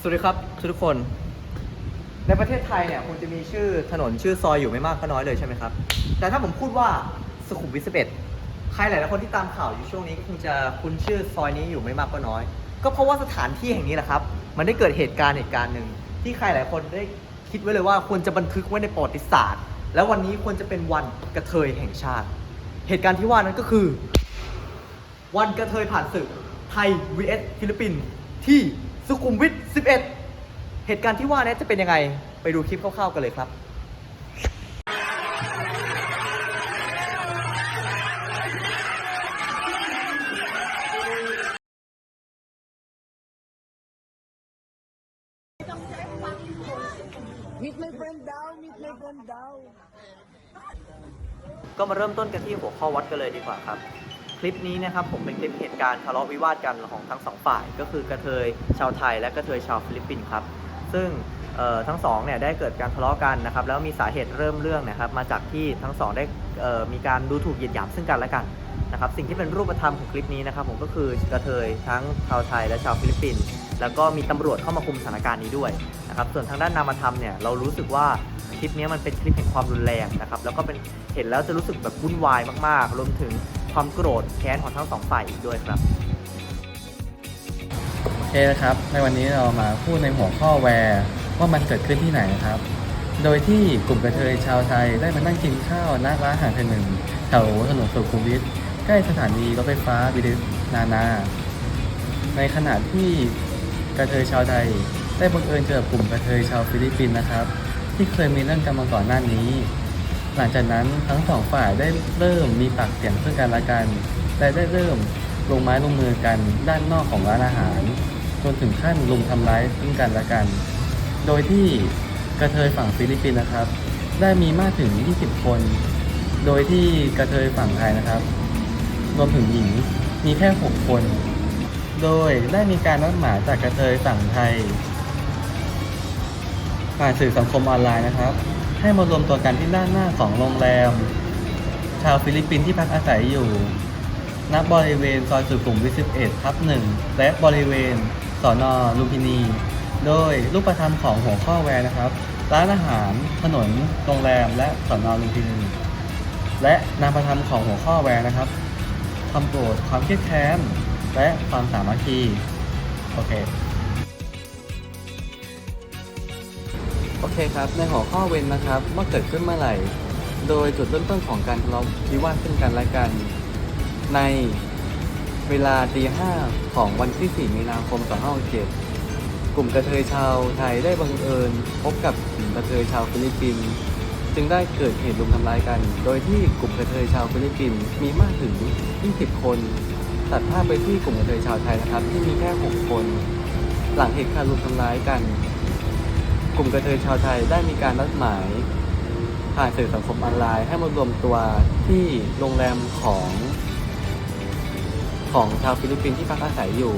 สวัสดีครับทุกคน ในประเทศไทยเนี่ยคงจะมีชื่อถนนชื่อซอยอยู่ไม่มากก็น้อยเลยใช่ไหมครับ แต่ถ้าผมพูดว่าสุขุมวิท11ใครหลายๆคนที่ตามข่าวอยู่ช่วงนี้ก็คงจะคุ้นชื่อซอยนี้อยู่ไม่มากก็น้อย ก็เพราะว่าสถานที่แห่งนี้แหละครับ มันได้เกิดเหตุการณ์เหตุการณ์หนึ่งที่ใครหลายคนได้คิดไว้เลยว่าควรจะบันทึกไว้ในประวัติศาสตร์ แล้ววันนี้ควรจะเป็นวันกระเทยแห่งชาติ เหตุการณ์ที่ว่านั้นก็คือ วันกระเทยผ่านศึกไทย vs ฟิลิปปินส์ที่ สุขุมวิท 11 เหตุการณ์ที่ว่านี้จะเป็นยังไง ไปดูคลิปคร่าวๆกันเลยครับ Meet my friend daw, meet my friend daw. ก็มาเริ่มต้นกันที่หัวข้อวัดกันเลยดีกว่าครับ คลิปนี้นะครับผมเป็นคลิปเหตุการณ์ทะเลาะวิวาทกันของทั้งสองฝ่าย ก็คือกระเทยชาวไทยและกระเทยชาวฟิลิปปินส์ครับ ซึ่งทั้งสองเนี่ยได้เกิดการทะเลาะกันนะครับแล้วมีสาเหตุเริ่มเรื่องนะครับมาจากที่ทั้งสองได้มีการดูถูกเหยียดหยามซึ่งกันและกันนะครับสิ่งที่เป็นรูปธรรมของคลิปนี้นะครับผมก็คือกระเทยทั้งชาวไทยและชาวฟิลิปปินส์แล้วก็มีตำรวจเข้ามาคุมสถานการณ์นี้ด้วยนะครับส่วนทางด้านนามธรรมเนี่ยเรารู้สึกว่าคลิปนี้มันเป็นคลิปแห่งความรุนแรงนะครับแล้วก็เป็นเห็นแล้วจะรู้สึกแบบวุ่นวายมากๆรวมถึง ความโกรธแค้นของทั้งสองฝ่ายอีกด้วยครับ โอเคนะครับ ในวันนี้เรามาพูดในหัวข้อแวร์ว่ามันเกิดขึ้นที่ไหนนะครับ โดยที่กลุ่มกระเทยชาวไทยได้มานั่งกินข้าวณร้านอาหารแห่งหนึ่งแถวถนนสุขุมวิทใกล้สถานีรถไฟฟ้าบิลิสนานา ในขณะที่กระเทยชาวไทยได้บังเอิญเจอกับกลุ่มกระเทยชาวฟิลิปปินส์นะครับ ที่เคยมีเรื่องกันมาก่อนหน้านี้ หลังจากนั้นทั้งสองฝ่ายได้เริ่มมีปากเสียงซึ่งกันและกันและได้เริ่มลงไม้ลงมือกันด้านนอกของร้านอาหาร จนถึงขั้นลุมทำร้ายซึ่งกันและกัน โดยที่กระเทยฝั่งฟิลิปปินส์นะครับ ได้มีมากถึง 20 คน โดยที่กระเทยฝั่งไทยนะครับ รวมถึงหญิงมีแค่ 6 คน โดยได้มีการนัดหมายจากกระเทยฝั่งไทยผ่านสื่อสังคมออนไลน์นะครับ ให้มารวมตัวกันที่ด้านหน้าของโรงแรม ชาวฟิลิปปินส์ที่พักอาศัยอยู่ณบริเวณซอยสุขุมวิท 11ทับ1และบริเวณสอนอลุมพินี โดยรูปธรรมของหัวข้อแวร์นะครับ ร้านอาหารถนนโรงแรม และสอนอลุมพินี และนามธรรมของหัวข้อแวร์นะครับความโกรธความเครียดแค้นและความสามัคคีโอเค โอเคครับ ในหัวข้อเว้นนะครับว่าเกิดขึ้นเมื่อไหร่ โดยจุดเริ่มต้นของการทะเลาะวิวาทซึ่งกันและกัน ในเวลาตีห้าของวันที่ 4 มีนาคม2567กลุ่มกระเทยชาวไทยได้บังเอิญ พบกับกลุ่มกระเทยชาวฟิลิปปินส์จึงได้เกิดเหตุรุมทำร้ายกัน โดยที่กลุ่มกระเทยชาวฟิลิปปินส์มีมากถึง 20 คน ตัดภาพไปที่กลุ่มกระเทยชาวไทยนะครับ ที่มีแค่ 6 คน หลังเหตุการณ์รุมทำร้ายกัน กลุ่มกระเทยชาวไทยได้มีการนัดหมายผ่านสื่อสังคมออนไลน์ให้มารวมตัวที่โรงแรมของ ของชาวฟิลิปปินส์ที่พักอาศัยอยู่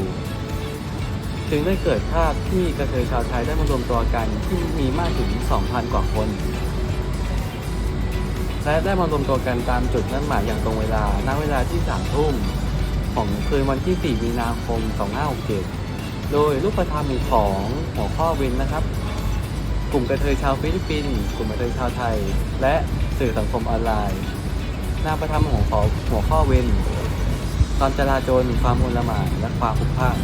จึงได้เกิดภาพที่กระเทยชาวไทยได้มารวมตัวกันที่มีมากถึง 2,000 กว่าคน และได้มารวมตัวกันตามจุดนัดหมายอย่างตรงเวลา ณ เวลาที่ 3 ทุ่ม ของคืนวันที่ 4 มีนาคม 2567 โดยรูปธรรมของหัวข้อเว้นนะครับ กลุ่มกระเทยชาวฟิลิปปินส์กลุ่มกระเทยชาวไทย และสื่อสังคมออนไลน์นาประธรรมของขอหัวข้อเว้นตอนจราจรความโอลหมานและความผุกพล่าน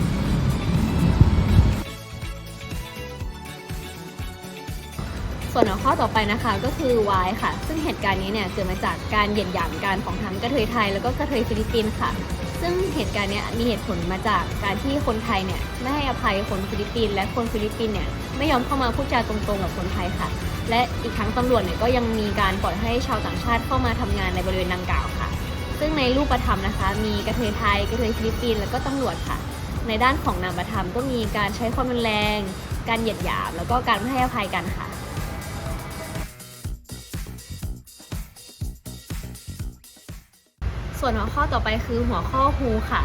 ส่วนหัวข้อต่อไปนะคะก็คือวายค่ะ ซึ่งเหตุการณ์นี้เนี่ยเกิดมาจากการเหยียดหยามกันของทั้งกระเทยไทยแล้วก็กระเทยฟิลิปปินส์ค่ะ ซึ่งเหตุการณ์เนี้ยมีเหตุผลมาจากการที่คนไทยเนี่ยไม่ให้อภัยคนฟิลิปปินส์และคนฟิลิปปินส์เนี่ยไม่ยอมเข้ามาพูดจาตรงๆกับคนไทยค่ะ และอีกทั้งตำรวจเนี่ยก็ยังมีการปล่อยให้ชาวต่างชาติเข้ามาทำงานในบริเวณดังกล่าวค่ะ ซึ่งในรูปธรรมนะคะ มีกระเทยไทยกระเทยฟิลิปปินส์แล้วก็ตำรวจค่ะ ในด้านของนามธรรมก็มีการใช้ความรุนแรง การเหยียดหยาม แล้วก็การไม่ให้อภัยกันค่ะ ส่วนหัวข้อต่อไปคือหัวข้อ Who ค่ะ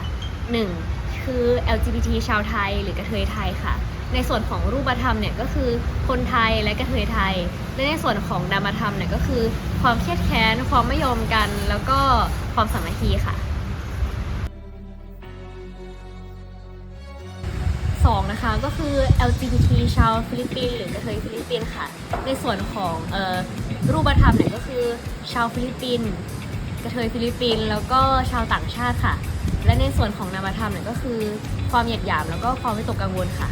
1. คือ LGBT ชาวไทยหรือกระเทยไทยค่ะ ในส่วนของรูปธรรมเนี่ยก็คือคนไทยและกระเทยไทย และในส่วนของนามธรรมเนี่ยก็คือ ความเครียดแค้น ความไม่ยอมกัน แล้วก็ความสามัคคีค่ะ 2 นะคะก็คือ LGBT ชาวฟิลิปปินส์หรือกระเทยฟิลิปปินส์ค่ะ ในส่วนของออรูปธรรมเนี่ยก็คือชาวฟิลิปปินส์ กระเทยฟิลิปปินส์แล้วก็ชาวต่างชาติค่ะ และในส่วนของนามธรรมเนี่ยก็คือ ความเหยียดหยามแล้วก็ความวิตกกังวลค่ะ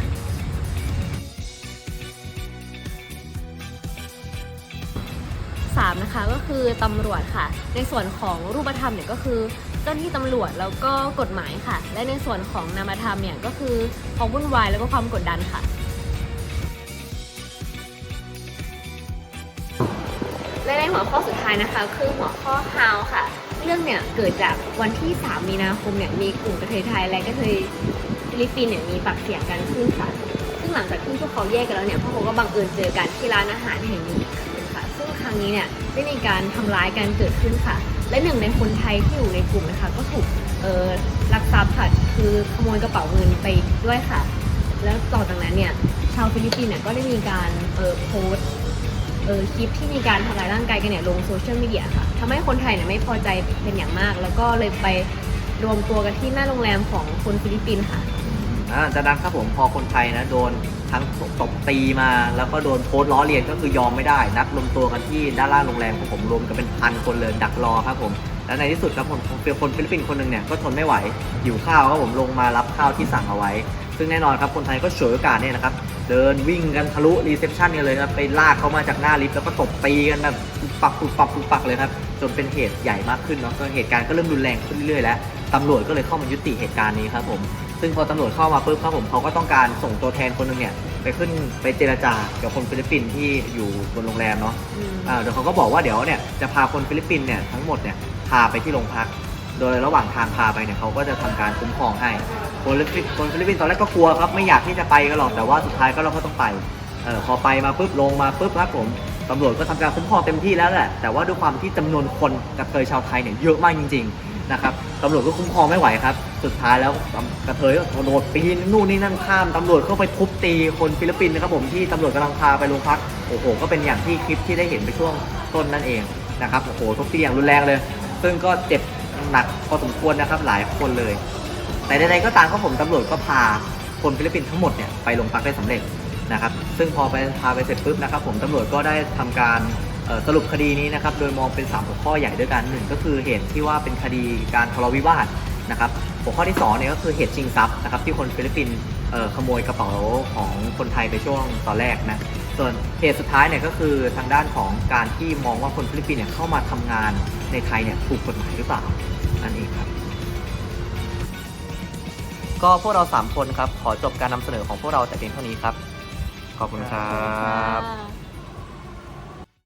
3 นะคะก็คือตำรวจค่ะ ในส่วนของรูปธรรมเนี่ยก็คือเจ้าหน้าที่ตำรวจแล้วก็กฎหมายค่ะ และในส่วนของนามธรรมเนี่ยก็คือความวุ่นวายแล้วก็ความกดดันค่ะ และในหัวข้อสุดท้ายนะคะ คือหัวข้อ how ค่ะ เรื่องเนี่ยเกิดจากวันที่ 3 มีนาคมเนี่ยมีกลุ่มกระเทยไทยและกระเทยฟิลิปปินส์เนี่ยมีปากเสียงกันขึ้นค่ะ ซึ่งหลังจากที่พวกเขาแยกกันแล้วเนี่ยพวกเขาก็บังเอิญเจอกันที่ร้านอาหารแห่งนี้อีกครั้งหนึ่งค่ะ ซึ่งครั้งนี้เนี่ยได้มีการทำร้ายกันเกิดขึ้นค่ะ และหนึ่งในคนไทยที่อยู่ในกลุ่มนะคะ ก็ถูกเออลักทรัพย์ค่ะคือขโมยกระเป๋าเงินไปด้วยค่ะ แล้วต่อจากนั้นเนี่ยชาวฟิลิปปินส์เนี่ยก็ได้มีการเอ่อโพสต์ เออคลิปที่มีการทำร้ายร่างกายกันเนี่ยลงโซเชียลมีเดียค่ะทำให้คนไทยเนี่ยไม่พอใจเป็นอย่างมาก แล้วก็เลยไปรวมตัวกันที่หน้าโรงแรมของคนฟิลิปปินส์ค่ะ อ่าจากนั้นครับผมพอคนไทยนะโดนทั้งตบตีมา แล้วก็โดนโพสต์ล้อเลียนก็คือยอมไม่ได้ นัดรวมตัวกันที่ด้านล่างโรงแรมของผมรวมกันเป็นพันคนเลยดักรอครับผมแล้วในที่สุดครับผมเป็นคนฟิลิปปินส์คนหนึ่งเนี่ยก็ทนไม่ไหวหิวข้าวครับผมลงมารับข้าวที่สั่งเอาไว้ ซึ่งแน่นอนครับคนไทยก็ฉวยโอกาสเนี่ยนะครับ เดินวิ่งกันทะลุรีเซพชันกันเลยครับไปลากเขามาจากหน้าลิฟต์แล้วก็ตบตีกันแบบปุบปักปุบปักปุบปักเลยครับจนเป็นเหตุใหญ่มากขึ้นเนาะก็เหตุการณ์ก็เริ่มรุนแรงขึ้นเรื่อยๆแล้วตำรวจก็เลยเข้ามายุติเหตุการณ์นี้ครับผมซึ่งพอตำรวจเข้ามาปุ๊บครับผมเขาก็ต้องการส่งตัวแทนคนหนึงเนี่ยไปขึ้นไปเจรจากับคนฟิลิปปินส์ที่อยู่บนโรงแรมเนาะอ่าเดี๋ยวเขาก็บอกว่าเดี๋ยวเนี่ยจะพาคนฟิลิปปินส์เนี่ยทั้งหมดเนี่ยพาไปที่โรงพัก โดยระหว่างทางพาไปเนี่ยเขาก็จะทำการคุ้มครองให้ คนฟิลิปคนฟิลิปปินส์ตอนแรกก็กลัวครับไม่อยากที่จะไปกันหรอกแต่ว่าสุดท้ายก็เราก็ต้องไปเออพอไปมาปุ๊บลงมาปุ๊บครับผมตำรวจก็ทำการคุ้มครองเต็มที่แล้วแหละแต่ว่าด้วยความที่จำนวนคนกับเทยชาวไทยเนี่ยเยอะมากจริงๆนะครับตำรวจก็คุ้มครองไม่ไหวครับ สุดท้ายแล้วกระเทยก็โดดปีนนู่นนี่นั่นข้ามตำรวจเข้าไปทุบตีคนฟิลิปปินส์นะครับผมที่ตำรวจกำลังพาไปโรงพักโอ้โหก็เป็นอย่างที่คลิปที่ได้เห็นไปช่วงต้นนั่นเองนะครับโอ้โหทุบตีอย่างรุนแรงเลย ซึ่งก็เจ็บหนักพอสมควรนะครับหลายคนเลย แต่ใดๆก็ตามครับผมตำรวจก็พาคนฟิลิปปินส์ทั้งหมดเนี่ยไปโรงพักได้สำเร็จนะครับซึ่งพอไปพาไปเสร็จปุ๊บนะครับผมตำรวจก็ได้ทำการสรุปคดีนี้นะครับโดยมองเป็น3หัวข้อใหญ่ด้วยกันหนึ่งก็คือเหตุที่ว่าเป็นคดีการทะเลาะวิวาทนะครับหัวข้อที่2เนี่ยก็คือเหตุชิงทรัพย์นะครับที่คนฟิลิปปินส์ขโมยกระเป๋าของคนไทยไปช่วงตอนแรกนะส่วนเหตุสุดท้ายเนี่ยก็คือทางด้านของการที่มองว่าคนฟิลิปปินส์เนี่ยเข้ามาทำงานในไทยเนี่ยถูกกฎหมายหรือเปล่านั่นเองครับ ก็พวกเรา 3 คนครับ ขอจบการนำเสนอของพวกเราแต่เพียงเท่านี้ครับ ขอบคุณครับะ